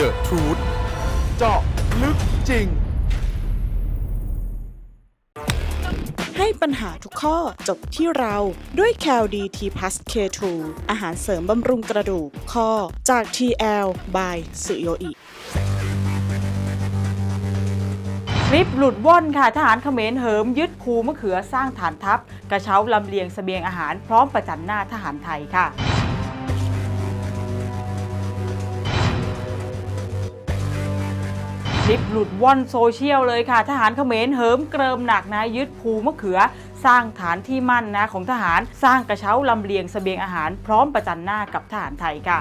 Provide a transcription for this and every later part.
The Truth เจาะลึกจริง ให้ปัญหาทุกข้อจบที่เราด้วย c a l d t p l u s K2 อาหารเสริมบำรุงกระดูกข้อจาก TL by สุโยอิคลิปหลุดว่อนค่ะทหารเขมรเหิมยึดภูมะเขือสร้างฐานทัพ กระเช้าลำเลียงเสบียงอาหารพร้อมประจันหน้าทหารไทยค่ะ คลิปหลุดว่อนโซเชียลเลยค่ะ ทหารเขมรเหิมเกริมหนักนะยึดภูมะเขือ สร้างฐานที่มั่นนะของทหารสร้างกระเช้าลำเลียงเสบียงอาหารพร้อมประจันหน้ากับทหารไทยค่ะ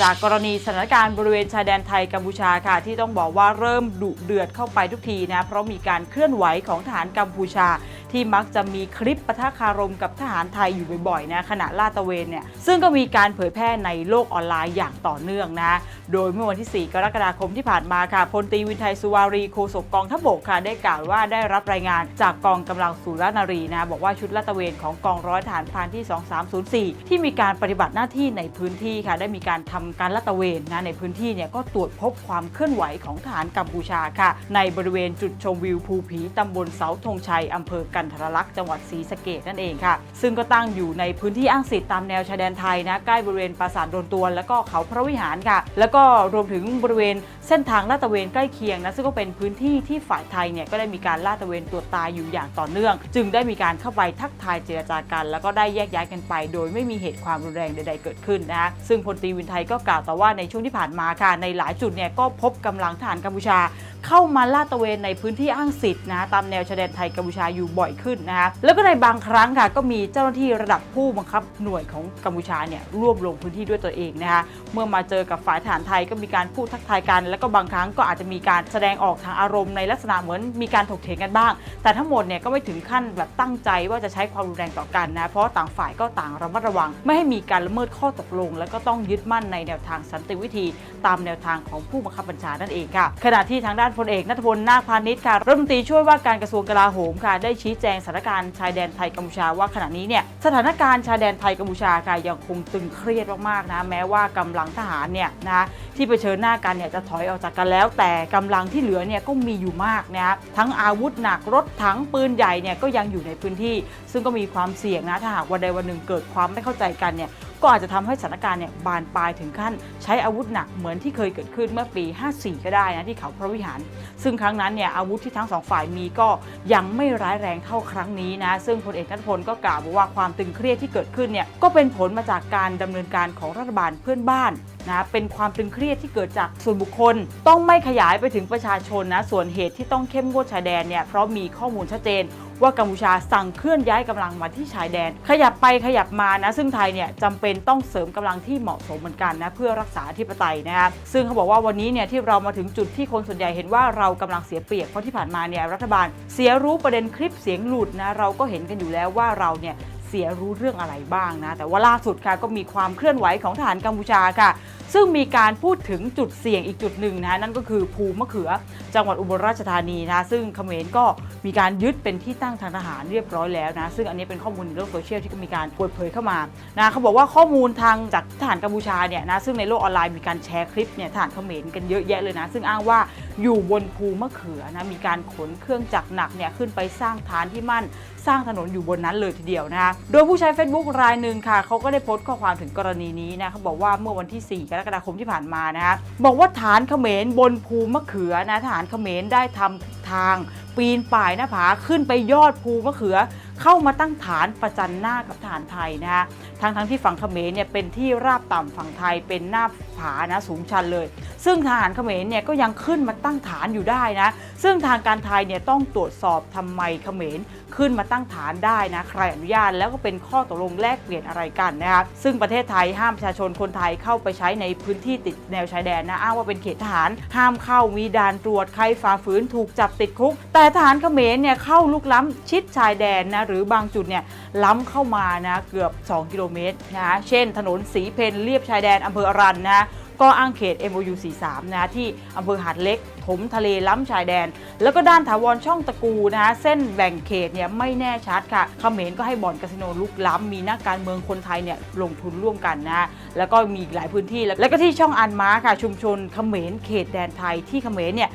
จากกรณีสถานการณ์บริเวณชายแดนไทยกัมพูชาค่ะ ที่ต้องบอกว่าเริ่มดุเดือดเข้าไปทุกทีนะ เพราะมีการเคลื่อนไหวของทหารกัมพูชา ที่มักจะมีคลิปปะทะคารมกับทหารไทยอยู่บ่อยๆนะขณะลาดตระเวนเนี่ยซึ่งก็มีการเผยแพร่ในโลกออนไลน์อย่างต่อเนื่องนะ โดยเมื่อวันที่ 4 กรกฎาคมที่ผ่านมาค่ะพลตรีวินไทยสุวารีโฆษกกองทัพบกค่ะได้กล่าวว่าได้รับรายงานจากกองกำลังสุรนารีนะบอกว่าชุดลาดตระเวนของกองร้อยฐานพรานที่ 2304 ที่มีการปฏิบัติหน้าที่ในพื้นที่ค่ะได้มีการทำการลาดตระเวนนะในพื้นที่เนี่ยก็ตรวจพบความเคลื่อนไหวของทหารกัมพูชาค่ะ ในบริเวณจุดชมวิวภูผีตำบลเสาธงชัยอำเภอกนทรลักษณ์จังหวัดศรีสะเกดนั่นเองค่ะ ซึ่งก็ตั้งอยู่ในพื้นที่อ้างสิทธิ์ตามแนวชายแดนไทยนะใกล้บริเวณปราสาทโดนตวนแล้วก็เขาพระวิหารค่ะ แล้วก็รวมถึงบริเวณเส้นทางลาดตระเวนใกล้เคียงนะซึ่งก็เป็นพื้นที่ที่ฝ่ายไทยเนี่ยก็ได้มีการลาดตระเวนตรวจตาอยู่อย่างต่อเนื่อง จึงได้มีการเข้าไปทักทายเจรจากัน แล้วก็ได้แยกย้ายกันไป โดยไม่มีเหตุความรุนแรงใด ๆ เกิดขึ้นนะซึ่งพลตรีวินไทยก็กล่าวต่อว่าในช่วงที่ผ่านมาค่ะ ในหลายจุดเนี่ยก็พบกำลังทหารกัมพูชา เข้ามาลาดตระเวนในพื้นที่อ้างสิทธิ์นะตามแนวชายแดนไทยกัมพูชาอยู่บ่อยขึ้นนะคะแล้วก็ในบางครั้งค่ะก็มีเจ้าหน้าที่ระดับผู้บังคับหน่วยของกัมพูชาเนี่ยร่วมลงพื้นที่ด้วยตัวเองนะคะเมื่อมาเจอกับฝ่ายทหารไทยก็มีการพูดทักทายกัน แล้วก็บางครั้งก็อาจจะมีการแสดงออกทางอารมณ์ในลักษณะเหมือนมีการถกเถียงกันบ้าง แต่ทั้งหมดเนี่ยก็ไม่ถึงขั้นแบบตั้งใจว่าจะใช้ความรุนแรงต่อกันนะเพราะต่างฝ่ายก็ต่างระมัดระวัง ไม่ให้มีการละเมิดข้อตกลง แล้วก็ต้องยึดมั่นในแนวทางสันติวิธี ตามแนวทางของผู้บังคับบัญชานั่นเองค่ะขณะที่ทางด้านพลเอกนัทพลนาคพาณิชย์ค่ะรัฐมนตรีช่วยว่าการกระทรวงกลาโหมค่ะได้ชี้แจงสถานการณ์ชายแดนไทยกัมพูชาว่าขณะนี้เนี่ยสถานการณ์ชายแดนไทยกัมพูชาค่ะยังคงตึงเครียดมากๆนะแม้ว่ากำลังทหารเนี่ยนะที่เผชิญหน้ากันเนี่ยจะถอยออกจากกันแล้ว แต่กำลังที่เหลือเนี่ยก็มีอยู่มากนะทั้งอาวุธหนักรถถังปืนใหญ่เนี่ยก็ยังอยู่ในพื้นที่ ซึ่งก็มีความเสี่ยงนะถ้าหากวันใดวันหนึ่งเกิดความไม่เข้าใจกันเนี่ย ก็อาจจะทำให้สถานการณ์เนี่ยบานปลายถึงขั้นใช้อาวุธหนักเหมือนที่เคยเกิดขึ้นเมื่อปี 54 ก็ได้นะที่เขาพระวิหาร ซึ่งครั้งนั้นเนี่ยอาวุธที่ทั้งสองฝ่ายมีก็ยังไม่ร้ายแรงเท่าครั้งนี้นะซึ่งพลเอกนัทพลก็กล่าวบอกว่าความตึงเครียดที่เกิดขึ้นเนี่ยก็เป็นผลมาจากการดำเนินการของรัฐบาลเพื่อนบ้านนะเป็นความตึงเครียดที่เกิดจากส่วนบุคคล ต้องไม่ขยายไปถึงประชาชนนะส่วนเหตุที่ต้องเข้มงวดชายแดนเนี่ยเพราะมีข้อมูลชัดเจนว่ากัมพูชาสั่งเคลื่อนย้ายกำลังมาที่ชายแดน ขยับไปขยับมานะ ซึ่งไทยเนี่ยจำเป็นต้องเสริมกำลังที่เหมาะสมเหมือนกันนะเพื่อรักษาธิปไตยนะครับซึ่งเขาบอกว่าวันนี้เนี่ยที่เรามาถึงจุดที่คนส่วนใหญ่เห็นว่าเรากำลังเสียเปรียบเพราะที่ผ่านมาเนี่ยรัฐบาล เสียรู้ประเด็นคลิปเสียงหลุดนะเราก็เห็นกันอยู่แล้วว่าเราเนี่ย เสียรู้เรื่องอะไรบ้างนะ แต่ว่าล่าสุดค่ะก็มีความเคลื่อนไหวของทหารกัมพูชาค่ะ ซึ่งมีการพูดถึงจุดเสี่ยงอีกจุดหนึ่งนะนั่นก็คือภูมะเขือจังหวัดอุบลราชธานีนะซึ่งเขมรก็มีการยึดเป็นที่ตั้งทางทหารเรียบร้อยแล้วนะซึ่งอันนี้เป็นข้อมูลในโลกโซเชียลที่ก็มีการเปิดเผยเข้ามานะเขาบอกว่าข้อมูลทางจากทหารกัมพูชาเนี่ยนะซึ่งในโลกออนไลน์มีการแชร์คลิปเนี่ยทหารเขมรกันเยอะแยะเลยนะ ซึ่งอ้างว่าอยู่บนภูมะเขือนะมีการขนเครื่องจักรหนักเนี่ยขึ้นไปสร้างฐานที่มั่นสร้างถนนอยู่บนนั้นเลยทีเดียวนะคะโดยผู้ใช้ Facebook รายหนึ่งค่ะเขาก็ได้โพสต์ข้อความถึงกรณีนี้นะเขาบอกว่าเมื่อวันที่ 4 กรกฎาคมที่ผ่านมานะคะบอกว่าฐานเขมรบนภูมะเขือนะฐานเขมรได้ทำทางปีนป่ายหน้าผาขึ้นไปยอดภูมะเขือ เข้ามาตั้งฐานประจันหน้ากับฐานไทยนะคะทั้งทั้งที่ฝั่งเขมรเนี่ยเป็นที่ราบต่ำฝั่งไทยเป็นหน้าผานะสูงชันเลย ซึ่งทหารเขมรเนี่ยก็ยังขึ้นมาตั้งฐานอยู่ได้นะ ซึ่งทางการไทยเนี่ยต้องตรวจสอบทำไมเขมรขึ้นมาตั้งฐานได้นะใครอนุญาตแล้วก็เป็นข้อตกลงแลกเปลี่ยนอะไรกันนะครับซึ่งประเทศไทยห้ามประชาชนคนไทยเข้าไปใช้ในพื้นที่ติดแนวชายแดนนะอ้างว่าเป็นเขตทหาร ห้ามเข้ามีด่านตรวจใครฝ่าฝืนถูกจับติดคุก แต่ทหารเขมรเนี่ยเข้าลุกล้ำชิดชายแดนนะหรือบางจุดเนี่ยล้ำเข้ามานะเกือบ 2 กิโลเมตรนะเช่น ถนนสีเพนเลียบชายแดนอำเภออรันนะก็อ้างเขต MOU 43 นะที่อำเภอหาดเล็ก ถมทะเลล้ำชายแดน แล้วก็ด้านถาวรช่องตะกูนะเส้นแบ่งเขตเนี่ยไม่แน่ชัดค่ะเขมรก็ให้บ่อนคาสิโนลุกล้ำมีนักการเมืองคนไทยเนี่ยลงทุนร่วมกันนะ แล้วก็มีหลายพื้นที่ แล้วแล้วก็ที่ช่องอันม้าค่ะชุมชนเขมรเขตแดนไทยที่เขมรเนี่ย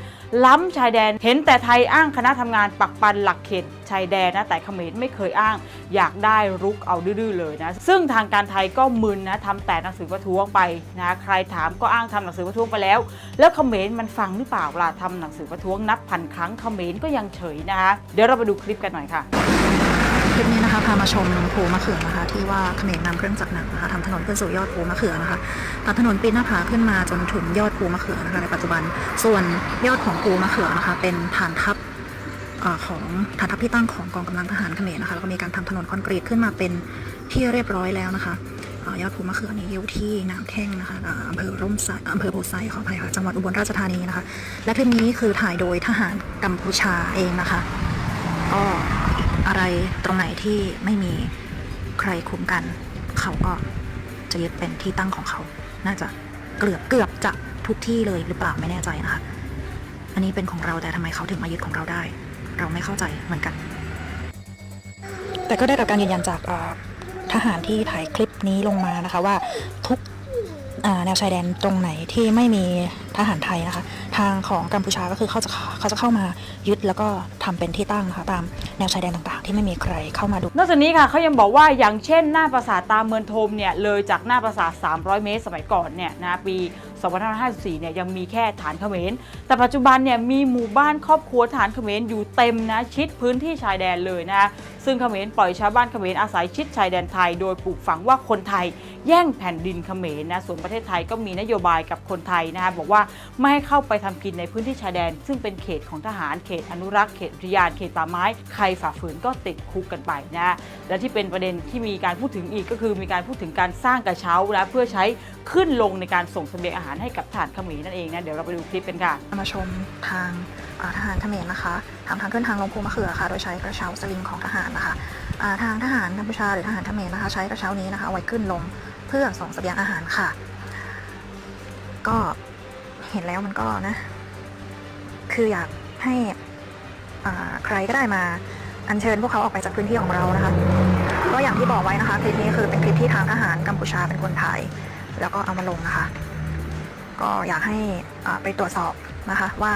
ล้ำชายแดน เห็นแต่ไทยอ้างคณะทำงานปักปันหลักเขตชายแดนนะแต่เขมรไม่เคยอ้าง อยากได้รุกเอาดื้อเลยนะ ซึ่งทางการไทยก็มึนนะทำแต่หนังสือประท้วงไปนะใครถามก็อ้างทำหนังสือประท้วงไปแล้ว แล้วเขมรมันฟังหรือเปล่าล่ะทำหนังสือประท้วงนับพันครั้งเขมรก็ยังเฉยนะคะเดี๋ยวเราไปดูคลิปกันหน่อยค่ะ คลิปนี้นะคะพามาชมภูมะเขือนะคะ ที่ว่าเขมรนำเครื่องจักรหนักนะคะทำถนนขึ้นสู่ยอดภูมะเขือนะคะตัดถนนปีนหน้าผาขึ้นมาจนถึงยอดภูมะเขือนะคะในปัจจุบันส่วนยอดของภูมะเขือนะคะ เป็นฐานทัพของฐานทัพที่ตั้งของกองกำลังทหารเขมรนะคะแล้วก็มีการทำถนนคอนกรีตขึ้นมาเป็นที่เรียบร้อยแล้วนะคะยอดภูมะเขือนี้อยู่ที่น้ำแท่งนะคะอ่าอำเภอร่มไทรอำเภอโพไซขออภัยค่ะจังหวัดอุบลราชธานีนะคะ และคลิปนี้คือถ่ายโดยทหารกัมพูชาเองนะคะก็ อะไรตรงไหนที่ไม่มีใครคุ้มกัน เขาก็จะยึดเป็นที่ตั้งของเขา น่าจะเกือบเกือบจะทุกที่เลยหรือเปล่าไม่แน่ใจนะคะ อันนี้เป็นของเราแต่ทำไมเขาถึงมายึดของเราได้ เราไม่เข้าใจเหมือนกัน แต่ก็ได้รับการยืนยันจากทหารที่ถ่ายคลิปนี้ลงมานะคะว่าทุก แนวชายแดนตรงไหนที่ไม่มีทหารไทยนะคะ ทางของกัมพูชาก็คือเขาจะเขาจะเข้ามายึดแล้วก็ทำเป็นที่ตั้งนะคะตามแนวชายแดนต่างๆ ที่ไม่มีใครเข้ามาดูนอกจากนี้ค่ะเขายังบอกว่าอย่างเช่นหน้าปราสาทตาเมืองโทมเนี่ยเลยจากหน้าปราสาท 300 เมตร สมัยก่อนเนี่ยนะปี2554 เนี่ยยังมีแค่ฐานเขมร แต่ปัจจุบันเนี่ยมีหมู่บ้านครอบครัวฐานเขมรอยู่เต็มนะชิดพื้นที่ชายแดนเลยนะ ซึ่งเขมรปล่อยชาวบ้านเขมรอาศัยชิดชายแดนไทย โดยปลูกฝังว่าคนไทยแย่งแผ่นดินเขมรนะส่วนประเทศไทยก็มีนโยบายกับคนไทยนะคะบอกว่าไม่ให้เข้าไปทำกินในพื้นที่ชายแดน ซึ่งเป็นเขตของทหารเขตอนุรักษ์เขตอุทยานเขตป่าไม้ ใครฝ่าฝืนก็ติดคุกกันไปนะและที่เป็นประเด็นที่มีการพูดถึงอีกก็คือมีการพูดถึงการสร้างกระเช้านะเพื่อใช้ขึ้นลงในการส่งเสบียงอาหารให้กับทหารเขมรนั่นเองนะเดี๋ยวเราไปดูคลิปกันค่ะมาชมทาง ทหารเขมรนะคะทำทางขึ้นทางลงภูมะเขือค่ะ โดยใช้กระเช้าสลิงของทหารนะคะาทางทหารกัมพูชาหรือทหารเขมรนะคะ ใช้กระเช้านี้นะคะไว้ขึ้นลงเพื่อส่งเสบียงอาหารค่ะ ก็เห็นแล้วมันก็นะ คืออยากให้ใครก็ได้มาอัญเชิญพวกเขาออกไปจากพื้นที่ของเรานะคะ ก็อย่างที่บอกไว้นะคะคลิปนี้คือเป็นคลิปที่ทางทหารกัมพูชาเป็นคนถ่ายแล้วก็เอามาลงนะคะ ก็อยากให้ไปตรวจสอบนะคะว่า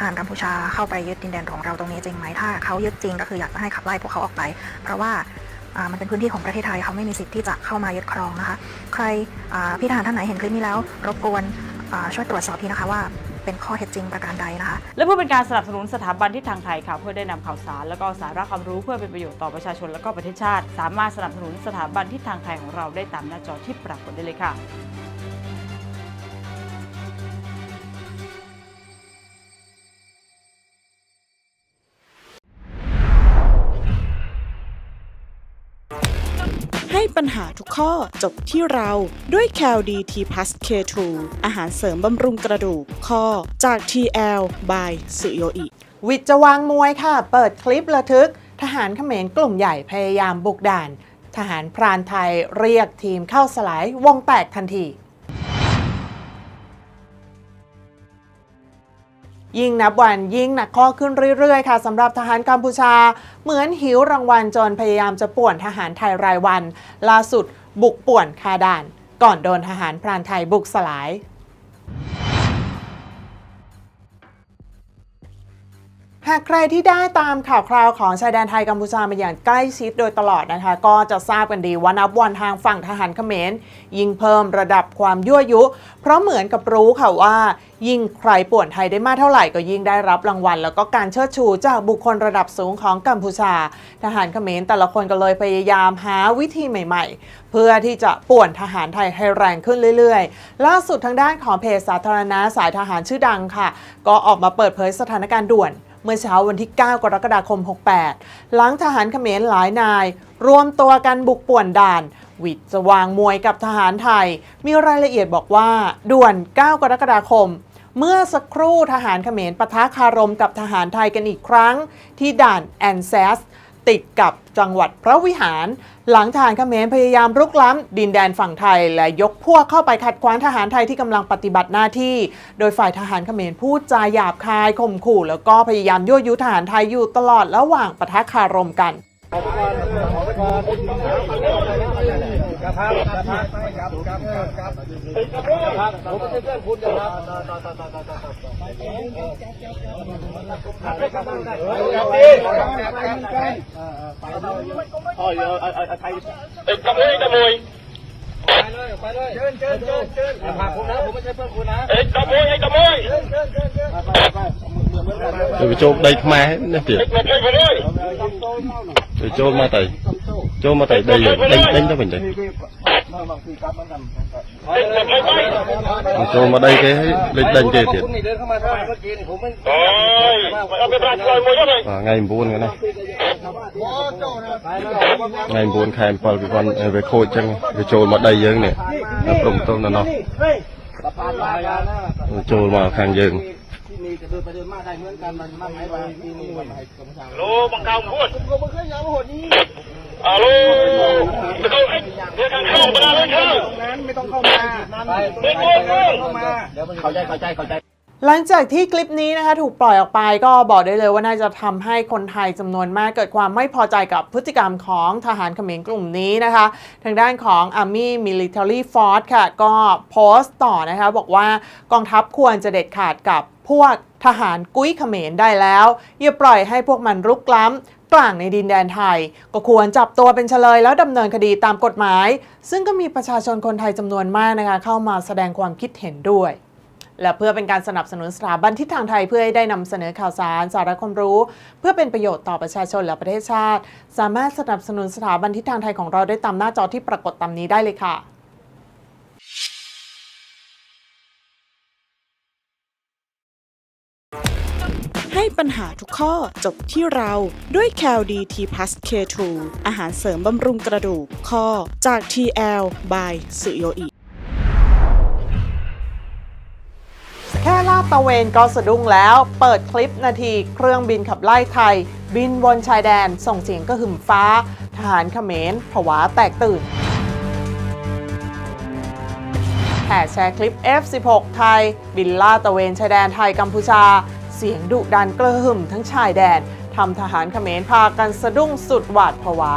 ทหารกัมพูชาเข้าไปยึดดินแดนของเราตรงนี้จริงไหมถ้าเขายึดจริงก็คืออยากจะให้ขับไล่พวกเขาออกไป เพราะว่ามันเป็นพื้นที่ของประเทศไทยเขาไม่มีสิทธิ์ที่จะเข้ามายึดครองนะคะ ใครอ่าพี่ทหารท่านไหนเห็นคลิปนี้แล้ว รบกวนช่วยตรวจสอบทีนะคะว่าเป็นข้อเท็จจริงประการใดนะคะ และเพื่อเป็นการสนับสนุนสถาบันที่ทางไทยค่ะ เพื่อได้นำข่าวสาร แล้วก็สาระความรู้เพื่อเป็นประโยชน์ต่อประชาชนและก็ประเทศชาติ สามารถสนับสนุนสถาบันที่ทางไทยของเราได้ตามหน้าจอที่ปรากฏได้เลยค่ะ ปัญหาทุกข้อจบที่เราด้วย c a l d t p l u s K2 อาหารเสริมบำรุงกระดูกข้อจาก TL by สุโยอิ วิทย์จะวางมวยค่ะ เปิดคลิประทึก ทหารเขมรกลุ่มใหญ่พยายามบุกด่าน ทหารพรานไทยเรียกทีมเข้าสลายวงแตกทันที ยิ่งนับวันยิ่งหนักข้อขึ้นเรื่อย ๆ ค่ะสำหรับทหารกัมพูชา เหมือนหิวรางวัลจนพยายามจะป่วนทหารไทยรายวัน ล่าสุดบุกป่วนคาด่าน ก่อนโดนทหารพรานไทยบุกสลาย หากใครที่ได้ตามข่าวคราวของชายแดนไทยกัมพูชามาอย่างใกล้ชิดโดยตลอดนะคะ ก็จะทราบกันดีว่านับวันทางฝั่งทหารเขมร ยิ่งเพิ่มระดับความยั่วยุ เพราะเหมือนกับรู้ค่ะว่า ยิ่งใครป่วนไทยได้มากเท่าไหร่ก็ยิ่งได้รับรางวัล แล้วก็การเชิดชูจากบุคคลระดับสูงของกัมพูชา ทหารเขมรแต่ละคนก็เลยพยายามหาวิธีใหม่ ๆ เพื่อที่จะป่วนทหารไทยให้แรงขึ้นเรื่อยๆ ล่าสุดทางด้านของเพจสาธารณะสายทหารชื่อดังค่ะ ก็ออกมาเปิดเผยสถานการณ์ด่วน เมื่อเช้าวันที่ 9 กรกฎาคม 68 หลังทหารเขมรหลายนาย รวมตัวกันบุกป่วนด่านวิทย์จะวางมวยกับทหารไทย มีรายละเอียดบอกว่า ด่วน 9 กรกฎาคม เมื่อสักครู่ทหารเขมรปะทะคารมกับทหารไทยกันอีกครั้ง ที่ด่านแอนแซส ติดกับจังหวัดพระวิหาร หลังทหารเขมรพยายามรุกล้ำ ดินแดนฝั่งไทย และยกพวกเข้าไปขัดขวางทหารไทยที่กำลังปฏิบัติหน้าที่ โดยฝ่ายทหารเขมรพูดจาหยาบคายข่มขู่ แล้วก็พยายามยั่วยุทหารไทยอยู่ตลอดระหว่างปะทะคารมกัน ติดขโมยขโมยไปเลยเชิญเชิญเชิญเชิญพาผมนะผมไม่ใช่เพื่อนคุณนะเอ้ยขโมยไอ้ขโมย ទៅវាចូលដីខ្មែរនេះទៀតទៅចូលមកទៅចូលមកទៅដីដេញដេញទៅវិញទៅចូលមកដីគេលេចដេញគេទៀតអូយថ្ងៃ9កណាថ្ងៃ9ខែ7 2000វាខូចចឹងវាចូលមកដីយើងនេះព្រមទុំនៅនោះចូលមកខាងយើង นี่จะเดินไปเดินมาได้เหมือนกันมันมาไหนไปที่นี่มันให้กรรมการโลบังคับพูดผมก็ไม่เคยยาวหดนี้ฮัลโหลเดี๋ยวเดี๋ยวทางเข้ามาเลยเถอะนั้นไม่ต้องเข้ามาไม่ต้องเข้ามาเดี๋ยวมันเข้าใจเข้าใจเข้าใจหลังจากที่คลิปนี้นะคะถูกปล่อยออกไปก็บอกได้เลยว่าน่าจะทำให้คนไทยจำนวนมากเกิดความไม่พอใจกับพฤติกรรมของทหารเขมรกลุ่มนี้นะคะ ทางด้านของ Army Military Force ค่ะ ก็โพสต์ต่อนะคะ บอกว่ากองทัพควรจะเด็ดขาดกับ พวกทหารกุ้ยเขมรได้แล้ว อย่าปล่อยให้พวกมันรุกล้ำกลางในดินแดนไทย ก็ควรจับตัวเป็นเฉลยแล้วดำเนินคดีตามกฎหมาย ซึ่งก็มีประชาชนคนไทยจำนวนมากนะคะเข้ามาแสดงความคิดเห็นด้วยและเพื่อเป็นการสนับสนุนสถาบันทิศทางไทยเพื่อให้ได้นำเสนอข่าวสาร สาระความรู้ เพื่อเป็นประโยชน์ต่อประชาชนและประเทศชาติ สามารถสนับสนุนสถาบันทิศทางไทยของเราได้ตามหน้าจอที่ปรากฏตามนี้ได้เลยค่ะ ปัญหาทุกข้อจบที่เราด้วย c a l d t p l u s K2 อาหารเสริมบำรุงกระดูกข้อจาก TL by สุโยอิแค่ลาดตะเวนก็สะดุ้งแล้ว เปิดคลิปนาทีเครื่องบินขับไล่ไทย บินวนชายแดนส่งเสียงกระหึ่มฟ้า ทหารเขมรผวาแตกตื่นแห่แชร์คลิป F16 ไทย บินลาดตะเวนชายแดนไทยกัมพูชา เสียงดุดันกระหึ่มทั้งชายแดนทำทหารเขมรพากันสะดุ้งสุดหวาดผวา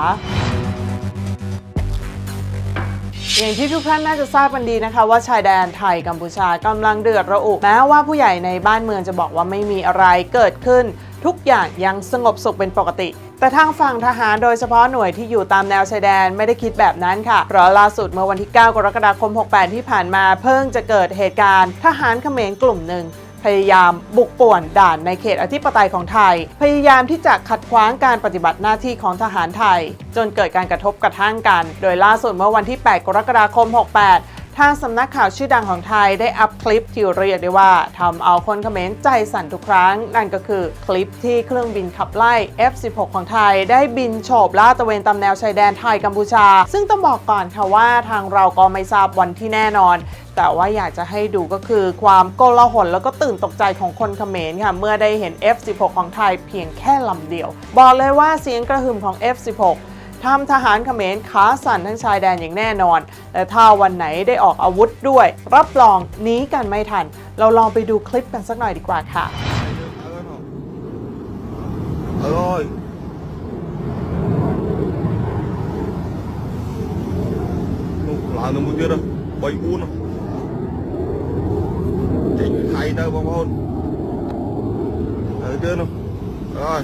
อย่างที่ทุกท่านน่าจะทราบกันดีนะคะว่าชายแดนไทยกัมพูชากำลังเดือดระอุแม้ว่าผู้ใหญ่ในบ้านเมืองจะบอกว่าไม่มีอะไรเกิดขึ้น ทุกอย่างยังสงบสุขเป็นปกติ แต่ทางฝั่งทหารโดยเฉพาะหน่วยที่อยู่ตามแนวชายแดนไม่ได้คิดแบบนั้นค่ะเพราะล่าสุดเมื่อวันที่ 9 กรกฎาคม 68 ที่ผ่านมาเพิ่งจะเกิดเหตุการณ์ ทหารเขมรกลุ่มหนึ่ง พยายามบุกป่วนด่านในเขตอธิปไตยของไทย พยายามที่จะขัดขวางการปฏิบัติหน้าที่ของทหารไทย จนเกิดการกระทบกระทั่งกัน โดยล่าสุดเมื่อวันที่ 8 กรกฎาคม 68 ทางสำนักข่าวชื่อดังของไทยได้อัพคลิปที่เรียกได้ว่าทำเอาคนเขมรใจสั่นทุกครั้ง นั่นก็คือคลิปที่เครื่องบินขับไล่ F16 ของไทย ได้บินโฉบลาดตระเวนตามแนวชายแดนไทยกัมพูชา ซึ่งต้องบอกก่อนค่ะว่าทางเราก็ไม่ทราบวันที่แน่นอนแต่ว่าอยากจะให้ดูก็คือความโกลาหลแล้วก็ตื่นตกใจของคนเขมรค่ะ เมื่อได้เห็น F16 ของไทยเพียงแค่ลำเดียว บอกเลยว่าเสียงกระหึ่มของ F16 ทำทหารเขมรขาสั่นทั้งชายแดนอย่างแน่นอน และถ้าวันไหนได้ออกอาวุธด้วย รับรองหนีกันไม่ทัน เราลองไปดูคลิปกันสักหน่อยดีกว่าค่ะ ơi lại nó một tiết rồi bay buôn rồi chính thay đâu bông hôn ở trên không rồi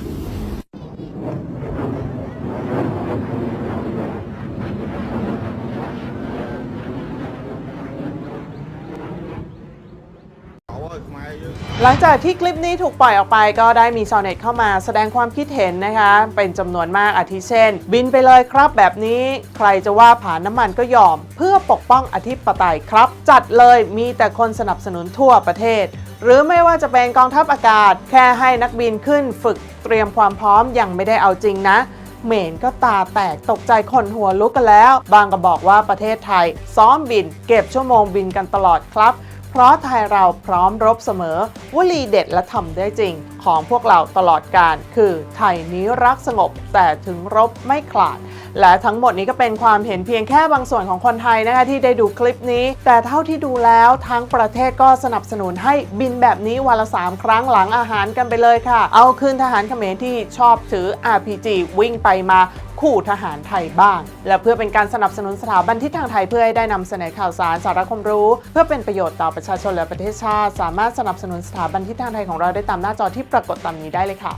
เอาเอ้ยทำไมเยอะ หลังจากที่คลิปนี้ถูกปล่อยออกไปก็ได้มีชาวเน็ตเข้ามาแสดงความคิดเห็นนะคะ เป็นจำนวนมากอาทิเช่น บินไปเลยครับแบบนี้ใครจะว่าผ่านน้ำมันก็ยอม เพื่อปกป้องอธิปไตยครับ จัดเลยมีแต่คนสนับสนุนทั่วประเทศ หรือไม่ว่าจะเป็นกองทัพอากาศ แค่ให้นักบินขึ้นฝึกเตรียมความพร้อมยังไม่ได้เอาจริงนะเหมนก็ตาแตกตกใจคนหัวลุกกันแล้ว บางก็บอกว่าประเทศไทย ซ้อมบิน เก็บชั่วโมงบินกันตลอดครับ เพราะไทยเราพร้อมรบเสมอวลีเด็ดและทำได้จริง ของพวกเราตลอดการ คือไทยนี้รักสงบแต่ถึงรบไม่ขลาด และทั้งหมดนี้ก็เป็นความเห็นเพียงแค่บางส่วนของคนไทยนะคะที่ได้ดูคลิปนี้ แต่เท่าที่ดูแล้วทั้งประเทศก็สนับสนุนให้บินแบบนี้วันละ 3 ครั้งหลังอาหารกันไปเลยค่ะ เอาคืนทหารเขมรที่ชอบถือ RPG วิ่งไปมาขู่ทหารไทยบ้าง และเพื่อเป็นการสนับสนุนสถาบันทิศทางไทยเพื่อให้ได้นำเสนอข่าวสารสาระความรู้ เพื่อเป็นประโยชน์ต่อประชาชนและประเทศชาติ สามารถสนับสนุนสถาบันทิศทางไทยของเราได้ตามหน้าจอที่ปรากฏตามนี้ได้เลยค่ะ